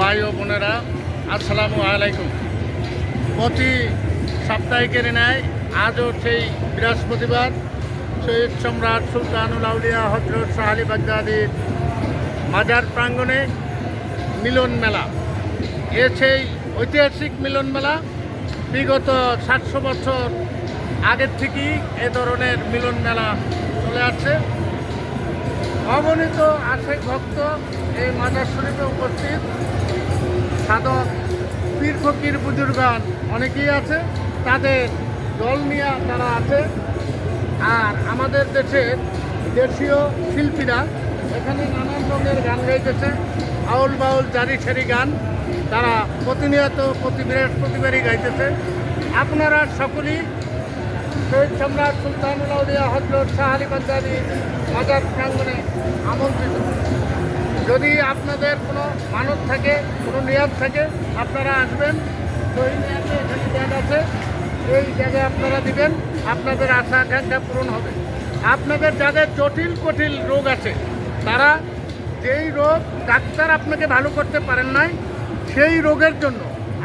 ভাই ও বোনেরা, আসসালামু আলাইকুম। প্রতি সাপ্তাহিকের ন্যায় আজও সেই বৃহস্পতিবার শহীদ সম্রাট সুলতানুল আউলিয়া হজরত শাহালি বাগদাদির মাজার প্রাঙ্গণে মিলন মেলা। এ সেই ঐতিহাসিক মিলন মেলা বিগত সাতশো বছর আগের থেকেই এ ধরনের মিলন মেলা চলে আসছে। অগণিত আশেক ভক্ত এই মাজার শরীফে উপস্থিত। সাধক, পীর ফকির, বুজুর্গান অনেকেই আছে। তাদের দল নিয়ে তারা আছে। আর আমাদের দেশের দেশীয় শিল্পীরা এখানে নানান রঙের গান গাইতেছে। আউল বাউল, জারি সারি গান তারা প্রতিনিয়ত প্রতি বৃহস্পতিবারই গাইতেছে। আপনারা সকলেই শহীদ সম্রাট সুলতানুল আউলিয়া হজরত শাহ আলী বান্দারি মাজার আমন্ত্রিত। যদি আপনাদের কোনো মানত থাকে, কোনো নিয়ত থাকে, আপনারা আসবেন। শহীদ নিয়াতে এখানে ব্যাগ আছে। এই জায়গায় আপনারা দিবেন। আপনাদের আশা, আকাঙ্ক্ষা পূরণ হবে। আপনাদের যাদের জটিল কঠিল রোগ আছে, তারা যেই রোগ ডাক্তার আপনাকে ভালো করতে পারেন নাই, সেই রোগের জন্য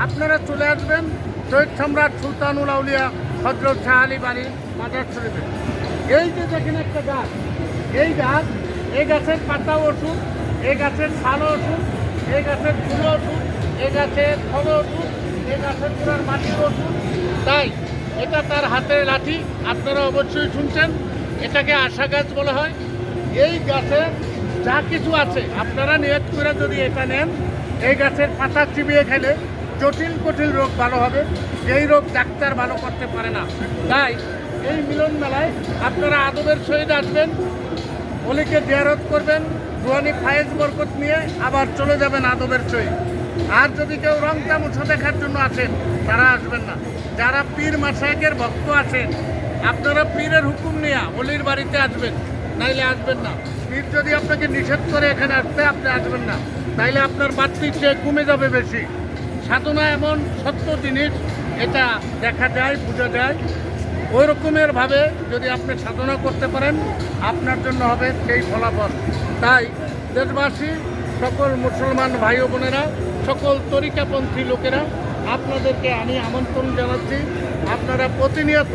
আপনারা চলে আসবেন শহীদ সম্রাট সুলতানুল আউলিয়া হজরত শাহ আলী বাড়ির মাজার শরীফে। এই যে দেখেন একটা গাছ, এই গাছ, এই গাছের পাতা ওষুধ এই গাছের ছাল ওষুধ এই গাছের ফুল ওষুধ এই গাছের ফল ওষুধ এই গাছের পুরার মাটির ওষুধ। তাই এটা তার হাতের লাঠি, আপনারা অবশ্যই শুনছেন, এটাকে আশা গাছ বলা হয়। এই গাছের যা কিছু আছে, আপনারা নিয়ত করে যদি এটা নেন, এই গাছের পাতা চিবিয়ে খেলে জটিল কঠিন রোগ ভালো হবে। যেই রোগ ডাক্তার ভালো করতে পারে না। তাই এই মিলন মেলায় আপনারা আদবের সহিত আসবেন অলিকে জিয়ারত করবেন রুহানি ফায়েজ বরকত নিয়ে আবার চলে যাবেন আদবের সহিত আর যদি কেউ রং তামুছা দেখার জন্য আসেন, তারা আসবেন না। যারা পীর মাসায়কের ভক্ত আছেন, আপনারা পীরের হুকুম নিয়ে অলির বাড়িতে আসবেন, নাইলে আসবেন না। পীর যদি আপনাকে নিষেধ করে এখানে আসতে, আপনি আসবেন না। তাইলে আপনার বাড়তি চেয়ে কমে যাবে বেশি। সাধনা এমন সত্য জিনিস, এটা দেখা যায়, বোঝা যায়। ওই রকমের ভাবে যদি আপনি সাধনা করতে পারেন, আপনার জন্য হবে সেই ফলাফল। তাই দেশবাসী, সকল মুসলমান ভাই বোনেরা, সকল তরিকাপন্থী লোকেরা, আপনাদেরকে আমি আমন্ত্রণ জানাচ্ছি। আপনারা প্রতিনিয়ত,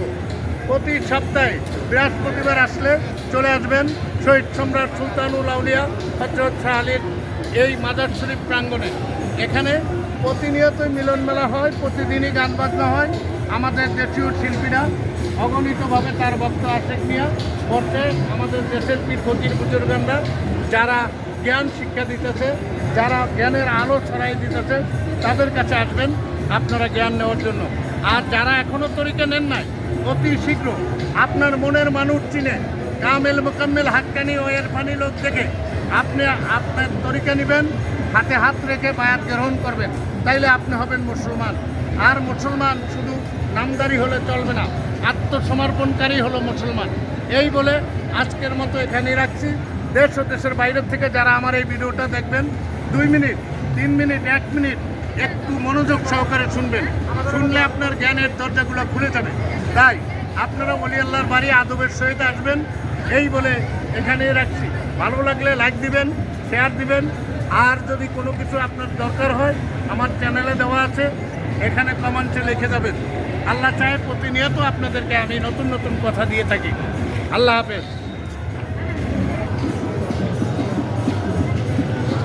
প্রতি সপ্তাহে বৃহস্পতিবার আসলে চলে আসবেন শহীদ সম্রাট সুলতানুল আউলিয়া হজরত শাহ আলীর এই মাজার শরীফ প্রাঙ্গণে। এখানে প্রতিনিয়ত মিলন মেলা হয়, প্রতিদিনই গান বাজনা হয়। আমাদের দেশীয় শিল্পীরা অগণিতভাবে তার ভক্ত আশেক নিয়ে করছে। আমাদের দেশের পীর ফকির বুজুর্গানরা যারা জ্ঞান শিক্ষা দিতেছে, যারা জ্ঞানের আলো ছড়াই দিতেছে, তাদের কাছে আসবেন আপনারা জ্ঞান নেওয়ার জন্য। আর যারা এখনও তরিকা নেন নাই, অতি শীঘ্র আপনার মনের মানুষ চিনে কামেল মোকাম্মেল হাক্কানি ও এরফানি লোক দেখে আপনি আপনার তরিকা নেবেন, হাতে হাত রেখে বায়াত গ্রহণ করবেন। তাইলে আপনি হবেন মুসলমান। আর মুসলমান শুধু নামদারি হলে চলবে না, আত্মসমর্পণকারী হলো মুসলমান। এই বলে আজকের মতো এখানেই রাখছি। দেশ ও দেশের বাইরের থেকে যারা আমার এই ভিডিওটা দেখবেন, দুই মিনিট, তিন মিনিট, এক মিনিট একটু মনোযোগ সহকারে শুনবেন। শুনলে আপনার জ্ঞানের দরজাগুলো খুলে যাবে। তাই আপনারা অলি আল্লাহর বাড়ি আদবের সহিত আসবেন। এই বলে এখানেই রাখছি। ভালো লাগলে লাইক দিবেন শেয়ার দিবেন। আর যদি কোনো কিছু আপনার দরকার হয়, আমার চ্যানেলে দেওয়া আছে। এখানে কমেন্টে লিখে যাবেন। আল্লাহ চায় প্রতিনিয়ত আপনাদেরকে আমি নতুন নতুন কথা দিয়ে থাকি। আল্লাহ হাফেজ।